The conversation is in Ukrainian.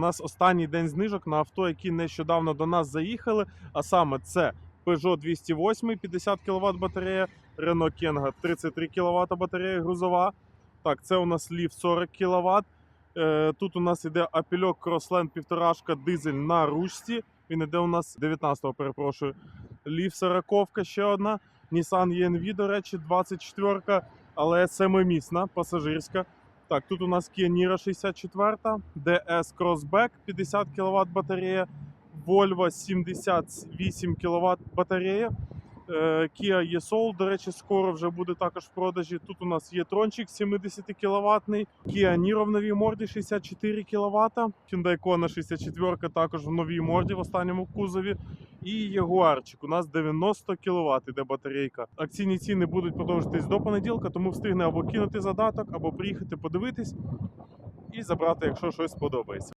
У нас останній день знижок на авто, які нещодавно до нас заїхали. А саме це Peugeot 208, 50 кВт батарея, Renault Kangoo 33 кВт батарея грузова. Так, це у нас Leaf 40 кВт. Тут у нас іде апельок Crossland 1,5 дизель на ручці. Він іде у нас 19-го, перепрошую. Leaf 40 ще одна. Nissan ENV, до речі, 24, але семимісна, пасажирська. Так, тут у нас Kia Niro 64, DS Crossback 50 кВт батарея, Volvo 78 кВт батарея. Е, Kia e-Soul, до речі, скоро вже буде також в продажі. Тут у нас є трончик 70 кВт, Kia Niro в новій морді 64 кВт, Hyundai Kona 64 також в новій морді в останньому кузові. І Ягуарчик у нас 90 кВт іде батарейка. Акційні ціни будуть продовжитись до понеділка, тому встигне або кинути задаток, або приїхати подивитись і забрати, якщо щось сподобається.